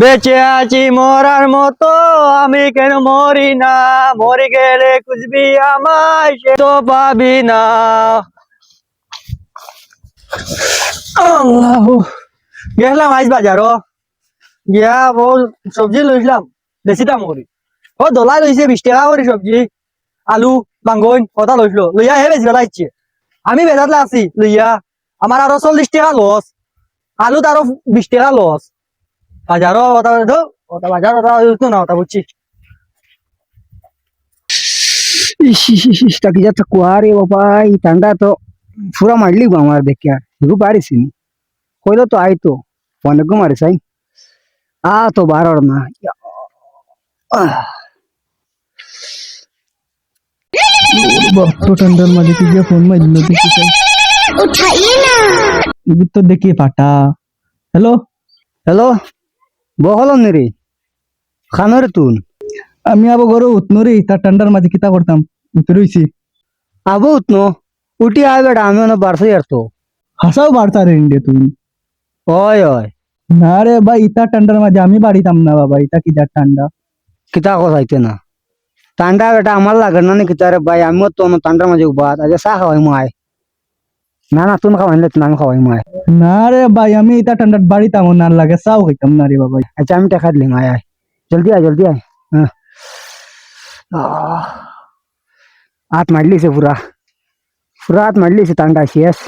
বেঁচে আছি মরার মতো, আমি কেন মরি না? মরে গেলে খুঁজবি আমায়, সে তো পাবি না। গেলাম আজ বাজারও গিয়া বল সবজি লইছিলাম বেশি দাম করি। ও দোলা লইছে, বিশ টাকা করে সবজি। আলু বাঙ্গন কথা লইছিল। লইয়া হে বেশি বেলা ইচ্ছে আমি বেজাতলে আছি, লইয়া। আমার আরও চল্লিশ টাকা লস আলুত আরও বিশ টাকা লস বাজারও ওটা ওটা বাজার ওটা তো না ওটা বুঝছি। তাকে যাতে কুয়ারে বাবা এই ঠান্ডা তো পুরা মারলি আমার দেখে আর শুরু পারিসি কইল তো আইতো অনেকও মারিস আই আ তো বারর না ঠান্ডার মালিক গিয়ে ফোন মারলো উঠাই না। তো দেখি পাটা হ্যালো হ্যালো বহলম নি রে খানোরে তুন। আমি আবার ঘরে উঠনো রে তার ঠান্ডার মাঝে কিতা করতাম উঠে। রইছি আবো উতনো উঠি আয় বেটা আমি অনেক বারসই আর তো হাসাও বাড়তা রে ইন্ডিয়া তুমি ওই ওই না রে ভাই ইতা ঠান্ডার মাঝে আমি বাড়িতাম না বাবা ইতা কি যা ঠান্ডা কিতা কথাইতে না। ঠান্ডা বেটা আমার লাগে না নি কিতা রে ভাই আমিও তো ঠান্ডার মাঝে বাদ আজ চা খাওয়াই মায় না না তুমি খাওয়াইলে না আমি খাওয়াই মায় না রে ভাই আমি এটা ঠান্ডার বাড়ি তামো না লাগে চাও খাইতাম না রে বাবা আচ্ছা আমি টাকা দিলাম আয় আয়। জলদি আয় জলদি আয়। হ্যাঁ হাত মারলিছে পুরা পুরা হাত মারলিছে ঠান্ডা শেষ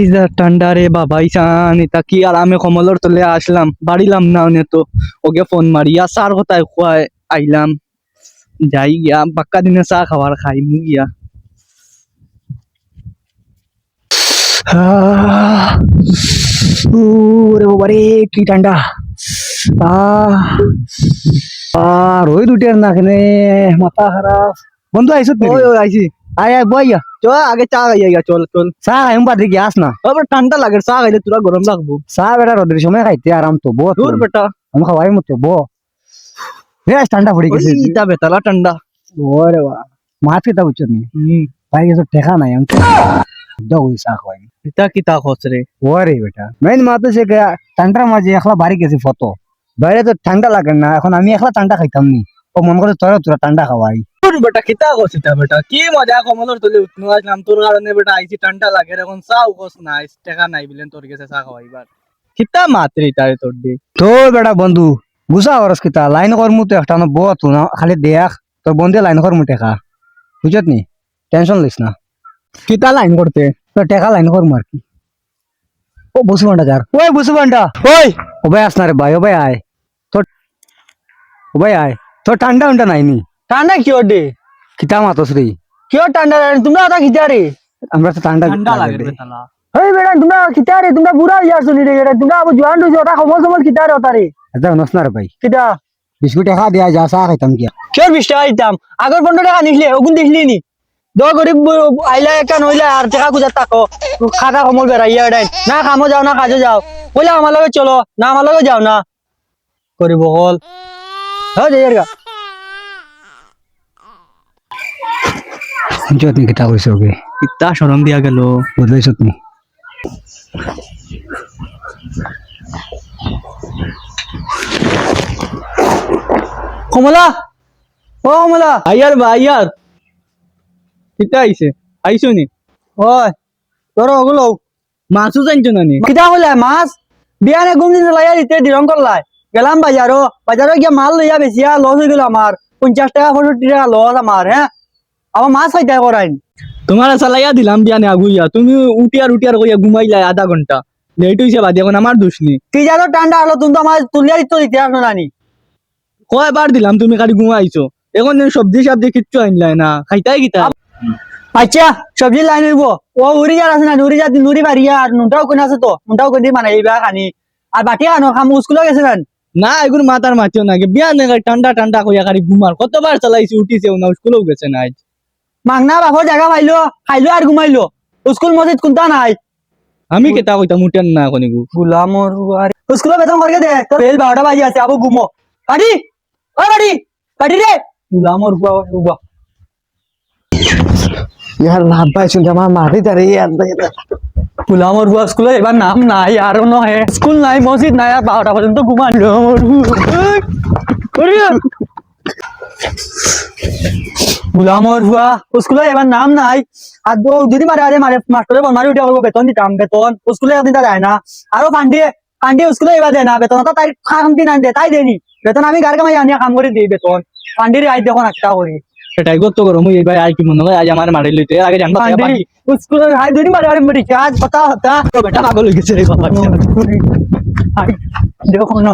ইজা ঠান্ডা রে বাবাই ইসান এটা কি আর আমি কমলর তলে আসলাম বাড়িলাম না অনে তো? ওকে ফোন মারিয়া সার কোথায় খুয়ায় আইলাম যাই গিয়া পাক্কা দিনে চা খাবার খাই মু গিয়া। ওরে বাবারে কি ঠান্ডা। আহ আহ রোহিত উঠে না কেনে মাথা খারাপ। বন্ধু আইসো তুই ওই ওই আইছি। আয় আয় বইয়া চল আগে চা খাইয়া গিয়া চল চল। চা খাই বাদ দেখি আস না। আবার ঠান্ডা লাগে চা খাইলে তোরা গরম লাগবো। চা বেটা রোদের সময় খাইতে আরাম তো বহুত দূর বেটা। আমি খাওয়াই মতো বো। বেশ ঠান্ডা পড়ে গেছে। ইটা বেতালা ঠান্ডা। ওরে বা মাছ খেতে বুঝছ নি? ভাই কিছু টেকা নাই আমি খোঁজ রে ওরে বেটা মেইন মাত্র সে ঠান্ডার মাঝে একলা বাড়ি গেছি ফটো বাইরে তো ঠান্ডা লাগে না এখন আমি একলা ঠান্ডা খাইতাম নি ও মন করে তোরা তোরা ঠান্ডা খাওয়াই দূর বেটা কিতা ইটা বেটা কি মজা কমলর তলে উঠনো আসলাম তোর কারণে বেটা আইছি ঠান্ডা লাগে এখন চাও খোঁজ নাই টেকা নাই বিলেন তোর গেছে চা খাওয়াইবার কিতা মাত্রে ইটারে তোর দি তো বেটা বন্ধু গুসা হরস কিতা লাইন করমু তো একটা না না খালি দেখ তোর বন্ধে লাইন করমু টেকা বুঝত নি টেনশন লিস না কিতা লাইন করতে? তো টেকা লাইন করমু আর কি। ও বসু বান্ডা যার। ওই বসু বান্ডা ওই! ও ভাই আস না রে ভাই ও ভাই আয়। তোর ও ভাই আয়। তোর ঠান্ডা উন্ডা নাই নি? ঠান্ডা কিয় দে? কিতা মাতস রে কিয় ঠান্ডা লাগে? তোমরা ওটা খিচা রে? আমরা তো ঠান্ডা ঠান্ডা লাগে রে। এই বেটা তোমরা খিচা রে? তোমরা বুড়া হইয়া শুনি রে বেটা তোমরা আবার জোয়ান হইছো ওটা সমল সমল খিচা রে ওটা রে আচ্ছা নস না রে ভাই। কিতা? বিস্কুট একা দিয়া যা চা খাইতাম গিয়া কিয় বিশ টাকা দিতাম? আগর পনেরো টাকা নিছিলে ওগুন দেখলি নি? দ গরিব ব- আইলা একটা নইলা আর টাকা খুঁজার তাকো খাতা কমল বেড়াইয়া বেড়াই না কামো যাও না কাজে যাও। বলে আমার লগে চলো না আমার লগে যাও না। হল। হ্যাঁ যাই আর গা। যত কিতা কইছো ওকে কিতা সরম দিয়া গেল। বুঝলাইছ তুমি। কমলা! ও কমলা! আইয়ার বা আইয়ার কিতা আইছে? আইছো নি? তোর ওগুলো মাছও জানছো না নি? কিতা কইলা মাছ? বিয়ানে ঘুম দিন লাইয়া দিতে দিরং করলাই গেলাম বাজারও বাজারও গিয়া মাল লইয়া বেশিয়া লস হয়ে গেল আমার পঞ্চাশ টাকা পঁয়ষট্টি টাকা লস আমার হ্যাঁ আমার মাছ খাইতে করাইন তোমার চালাইয়া দিলাম বিয়ানে আগুইয়া তুমি উঠিয়ার উঠিয়ার কইয়া ঘুমাইলাই আধা ঘণ্টা লেট হইছে বাদি এখন আমার দোষ নেই কি জানো ঠান্ডা হলো তুমি তো আমার তুলিয়া দিতে দিতে আসো নানি কয়বার দিলাম তুমি খালি ঘুমাইছো এখন সবজি সবজি কিচ্ছু আনলাই না। খাইতাই কিতা? আচ্ছা সবজি লাইন হইব ও উড়ি যার আছে না নুরি যা নুরি বাড়িয়া আর নুনটাও কোন আছে তো নুনটাও কোন মানে এইবা খানি আর বাটি আনো খাম স্কুলে গেছে না না এগুলো মাথার মাতিও না বিয়া নেগা ঠান্ডা ঠান্ডা কইয়া খালি ঘুমার কতবার চালাইছি উঠিছে না স্কুলেও গেছে না আজ মাগনা বাপর জায়গা পাইলো খাইলো আর ঘুমাইলো স্কুল মসজিদ কোনটা নাই আমি কেতা কইতাম উঠেন না কোনি গু গুলামর স্কুলে বেতন করে দে তোর বেল বারোটা বাজি আছে আবু ঘুমো কাটি ও কাটি কাটি রে গুলামর হুয়া হুয়া ইয়ার লাভ পাইছো আমার মারি দাঁড়িয়ে গুলামর হুয়া স্কুলে এবার নাম নাই আর নহে স্কুল নাই মসজিদ নাই আর বারোটা পর্যন্ত ঘুমান গুলামর হুয়া স্কুলে এবার নাম নাই। আর যদি মারে আরে মারে মাস্টারে বনমারি উঠে বেতন দিতাম বেতন। স্কুলে একদিন দেয় না। আরও পান্ডিয়ে পান্ডিয়ে স্কুলে এবার দেয় না, বেতন তো তাই খাম দিন আন দে, তাই দেনি বেতন আমি গাড়ি কামাই আনিয়া কাম করে দিই বেতন। পান্ডির আই দেখুন একটা করি সেটাই গত করো মুই ভাই আর কি মনে হয় আজ আমার মারি লইতে আগে জানবা পান্ডি স্কুলের হাই যদি মারি আরে মরি আজ পাতা হতা তো বেটা পাগল হয়ে গেছে রে বাবা দেখো দেখুন